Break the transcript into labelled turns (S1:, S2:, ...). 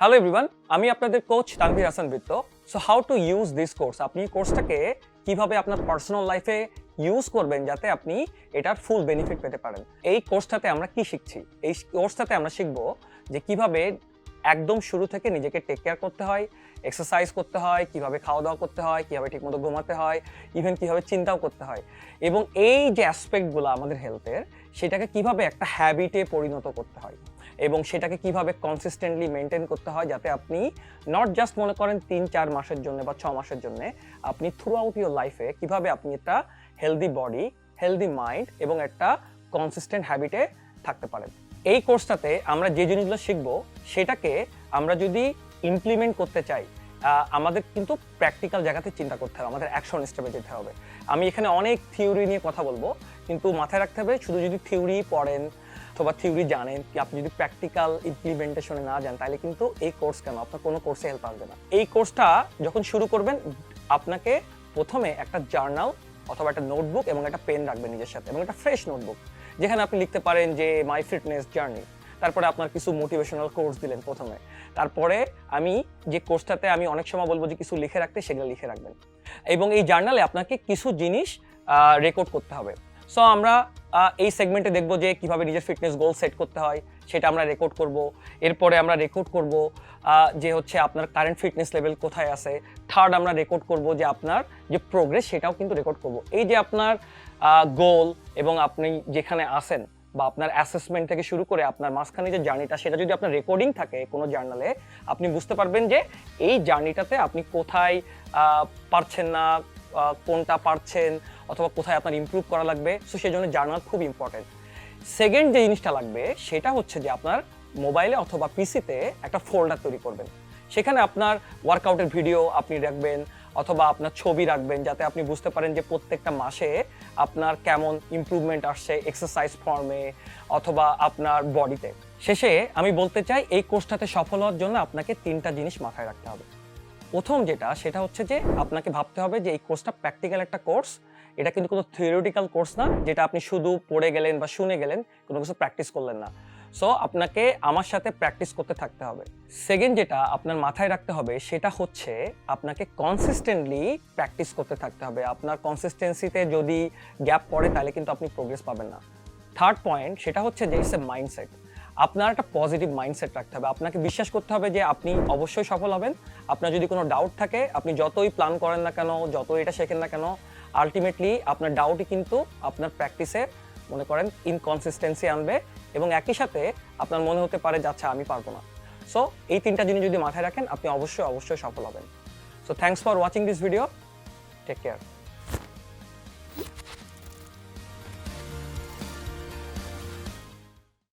S1: Hello everyone আমি আপনাদের coach Tanvir Hasan বৃত্ত। So how to use this course আপনি কোর্সটাকে কীভাবে আপনার পার্সোনাল লাইফে ইউজ করবেন যাতে আপনি এটার ফুল বেনিফিট পেতে পারেন? এই কোর্সটাতে আমরা কি শিখছি? এই কোর্সটাতে আমরা শিখব যে কীভাবে একদম শুরু থেকে নিজেকে টেক কেয়ার করতে হয় এক্সারসাইজ করতে হয়, কীভাবে খাওয়া দাওয়া করতে হয়, কীভাবে ঠিকমতো ঘুমাতে হয় ইভেন কীভাবে চিন্তাও করতে হয়। এবং এই যে অ্যাসপেক্টগুলো আমাদের হেলথের সেটাকে কীভাবে একটা হ্যাবিটে পরিণত করতে হয়? এবং সেটাকে কীভাবে কনসিস্টেন্টলি মেনটেন করতে হয় যাতে আপনি নট জাস্ট মনে করেন তিন, চার মাসের জন্য বা ছ মাসের জন্য, আপনি থ্রু আউট ইউর লাইফে কীভাবে আপনি একটা হেলদি বডি হেলদি মাইন্ড এবং একটা কনসিস্টেন্ট হ্যাবিটে থাকতে পারেন। এই কোর্সটাতে আমরা যে জিনিসগুলো শিখব, সেটাকে আমরা যদি ইমপ্লিমেন্ট করতে চাই আমাদের কিন্তু প্র্যাকটিক্যাল জায়গাতে চিন্তা করতে হবে, আমাদের অ্যাকশন স্টেপে যেতে হবে। আমি এখানে অনেক থিওরি নিয়ে কথা বলব, কিন্তু মাথায় রাখতে হবে শুধু যদি থিওরি পড়েন অথবা থিওরি জানেন কি আপনি যদি প্র্যাকটিক্যাল ইমপ্লিমেন্টেশনে না যান, তাহলে কিন্তু এই কোর্স কেন? আপনার কোনো কোর্সে হেল্প আসবে না। এই কোর্সটা যখন শুরু করবেন, আপনাকে প্রথমে একটা জার্নাল অথবা একটা নোটবুক এবং একটা পেন রাখবেন নিজের সাথে এবং একটা ফ্রেশ নোটবুক যেখানে আপনি লিখতে পারেন যে মাই ফিটনেস জার্নি তারপরে আপনার কিছু মোটিভেশনাল কোর্স দিলেন প্রথমে। তারপরে আমি যে কোর্সটাতে আমি অনেক সময় বলব যে, কিছু লিখে রাখতে, সেগুলো লিখে রাখবেন। এবং এই জার্নালে আপনাকে কিছু জিনিস রেকর্ড করতে হবে। সো আমরা এই সেগমেন্টে দেখব যে কীভাবে নিজের ফিটনেস গোল সেট করতে হয়, সেটা আমরা রেকর্ড করব। এরপরে আমরা রেকর্ড করব যে হচ্ছে আপনার কারেন্ট ফিটনেস লেভেল কোথায় আছে। থার্ড আমরা রেকর্ড করব যে আপনার যে প্রোগ্রেস সেটাও কিন্তু রেকর্ড করব। এই যে আপনার গোল এবং আপনি যেখানে আসেন বা আপনার অ্যাসেসমেন্ট থেকে শুরু করে আপনার মাঝখানে যে জার্নিটা সেটা যদি আপনার রেকর্ডিং থাকে কোনো জার্নালে আপনি বুঝতে পারবেন যে এই জার্নিটাতে আপনি কোথায় পারছেন না কোনটা পারছেন অথবা কোথায় আপনার ইমপ্রুভ করা লাগবে। সো সেই জন্য জার্নাল খুব ইম্পর্টেন্ট সেকেন্ড যে জিনিসটা লাগবে, সেটা হচ্ছে যে আপনার মোবাইলে অথবা পিসিতে একটা ফোল্ডার তৈরি করবেন। সেখানে আপনার ওয়ার্কআউটের ভিডিও আপনি রাখবেন, অথবা আপনার ছবি রাখবেন, যাতে আপনি বুঝতে পারেন যে প্রত্যেকটা মাসে আপনার কেমন ইমপ্রুভমেন্ট আসছে এক্সারসাইজ ফর্মে অথবা আপনার বডিতে শেষে আমি বলতে চাই, এই কোর্সটাতে সফল হওয়ার জন্য আপনাকে তিনটা জিনিস মাথায় রাখতে হবে। প্রথম যেটা, সেটা হচ্ছে যে আপনাকে ভাবতে হবে যে এই কোর্সটা প্র্যাকটিক্যাল একটা কোর্স এটা কিন্তু কোনো থিওরিটিক্যাল কোর্স না, যেটা আপনি শুধু পড়ে গেলেন বা শুনে গেলেন, কোনো কিছু প্র্যাকটিস করলেন না। সো আপনাকে আমার সাথে প্র্যাকটিস করতে থাকতে হবে। সেকেন্ড যেটা আপনার মাথায় রাখতে হবে, সেটা হচ্ছে আপনাকে কনসিস্টেন্টলি প্র্যাকটিস করতে থাকতে হবে। আপনার কনসিস্টেন্সিতে যদি গ্যাপ পড়ে, তাহলে কিন্তু আপনি প্রোগ্রেস পাবেন না। থার্ড পয়েন্ট সেটা হচ্ছে যে ইটস এ মাইন্ডসেট আপনার একটা পজিটিভ মাইন্ডসেট রাখতে হবে। আপনাকে বিশ্বাস করতে হবে যে আপনি অবশ্যই সফল হবেন। আপনার যদি কোনো ডাউট থাকে, আপনি যতই প্ল্যান করেন না কেন, যতই এটা শেখেন না কেন আলটিমেটলি আপনার ডাউটই কিন্তু আপনার প্র্যাকটিসে মনে করেন ইনকনসিস্টেন্সি আনবে এবং একই সাথে আপনার মনে হতে পারে যে আচ্ছা আমি পারব না। সো এই তিনটা জিনিস যদি মাথায় রাখেন, আপনি অবশ্যই অবশ্যই সফল হবেন। So thanks for watching this video take care